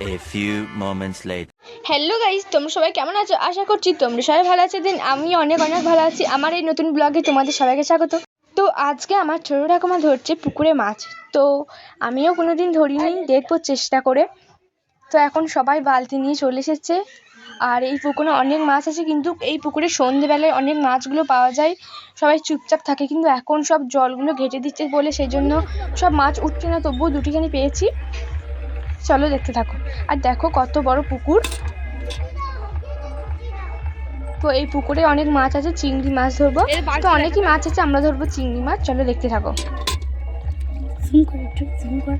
A few moments later. Hello guys তোমরা সবাই কেমন আছো? আশা করছি তোমরা সবাই ভালো আছো। দিন আমি অনেক অনেক ভালো আছি। আমার এই নতুন ব্লগে তোমাদের সবাইকে স্বাগত। তো আজকে আমার ছোটো ঠাকুমা ধরছে পুকুরে মাছ। তো আমিও কোনো দিন ধরিনি, দেখব চেষ্টা করে। তো এখন সবাই বালতি নিয়ে চলে এসেছে। আর এই পুকুরে অনেক মাছ আছে, কিন্তু এই পুকুরে সন্ধেবেলায় অনেক মাছগুলো পাওয়া যায়। সবাই চুপচাপ থাকে, কিন্তু এখন সব জলগুলো ঘেটে দিচ্ছে বলে, সেই জন্য সব মাছ উঠছে না। তবুও দুটিখানি পেয়েছি। চলো দেখতে থাকো। আর দেখো কত বড় পুকুর। তো এই পুকুরে অনেক মাছ আছে চিংড়ি মাছ ধরবো। তো অনেকই মাছ আছে আমরা ধরবো চিংড়ি মাছ। চলো দেখতে থাকো। জুম কর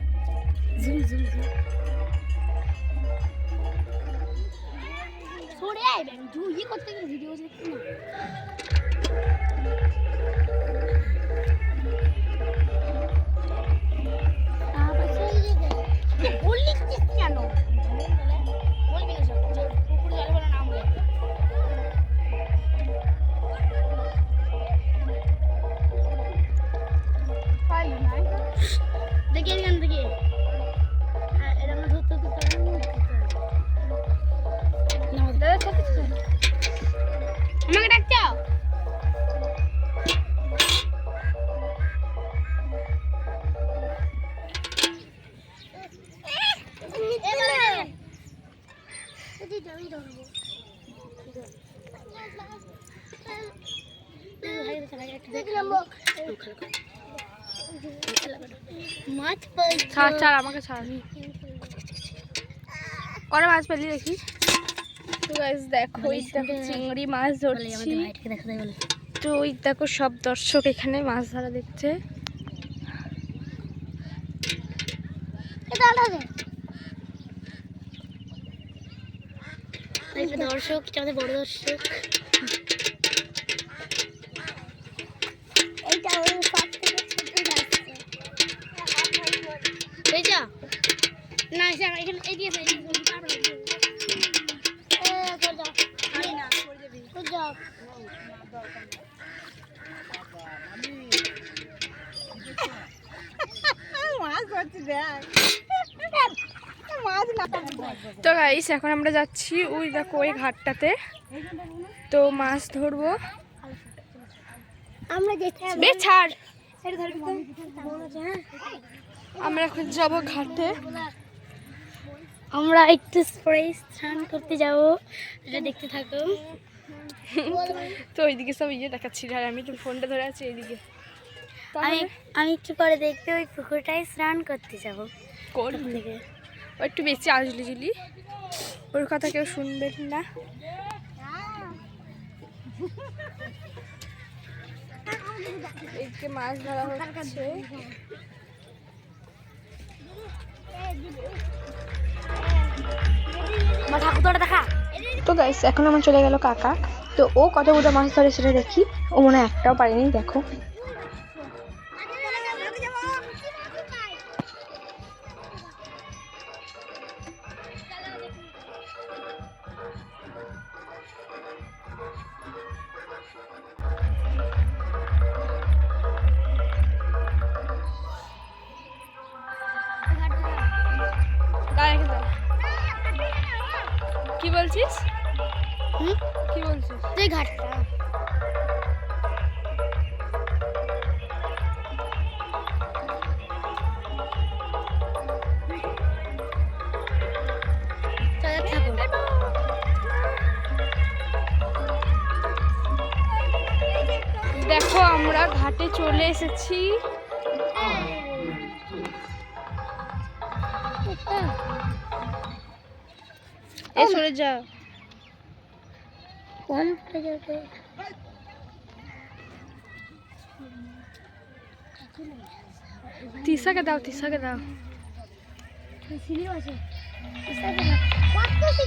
মাছ ছাড় ছাড় আমাকে ছাড়। কটা মাছ পেলি দেখি? দেখো দেখো চিংড়ি মাছ ধরছি। তো ওই দেখো সব দর্শক এখানে মাছ ধরা দেখছে। একটা দর্শক আমাদের বড় দর্শক। এইটা ওই সব থেকে ছোট যাচ্ছে এইটা না সে আমার এখানে এই দিয়েছে এই দিয়েছে পারবে না এ কর যাও আমি না করে দেবি কর যাও তো গাইস এখন আমরা যাচ্ছি ওই দেখো ওই ঘাটটাতে। তো মাছ ধরবো। আমরা ছাড়। আমরা এখন যাব ঘাটে। আমরা একটু স্প্রে স্নান করতে যাব। এটা দেখতে থাকো। তো ওইদিকে সব ইয়ে দেখাচ্ছি। আর আমি একটু ফোনটা ধরে আছি এইদিকে। আমি আমি একটু পরে দেখতে ওই পুকুরটায় স্নান করতে যাব। করবি থেকে। ও একটু বেশি আসলি জুলি। ওর কথা কেউ শুনবেন না। এইদিকে মাছ ধরা হচ্ছে। তো গাইস এখন আমার চলে গেল কাকা। তো ও কতগুলো মাছ ধরে সেটা দেখি। ও মনে হয় একটাও পারেনি দেখো। কি বলছিস? হুম? কি বলছিস? এই ঘাটটা দেখো আমরা ঘাটে চলে এসেছি। এ সরে যা। কোন তিসাকে দাও তিসাকে দাও। সিঁড়িও আছে? সাথে না। দুটো আছে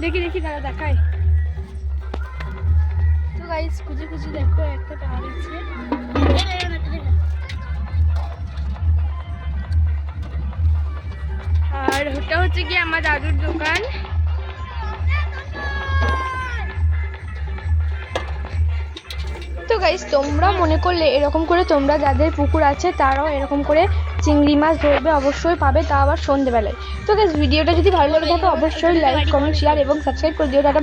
দেখি দেখি দাদা দেখাই তো গাইস খুঁজে খুঁজে দেখো, একটা পাওয়া গেছে। আর ওটা হচ্ছে গিয়ে আমার দাদুর দোকান গাইস তোমরা মনে করলে এরকম করে তোমরা যাদের পুকুর আছে, তারাও এরকম করে চিংড়ি মাছ ধরবে, অবশ্যই পাবে, তা আবার সন্ধেবেলায়। তো গাইস ভিডিওটা যদি ভালো লাগে থাকে, অবশ্যই লাইক কমেন্ট শেয়ার এবং সাবস্ক্রাইব করে দিও, টাটা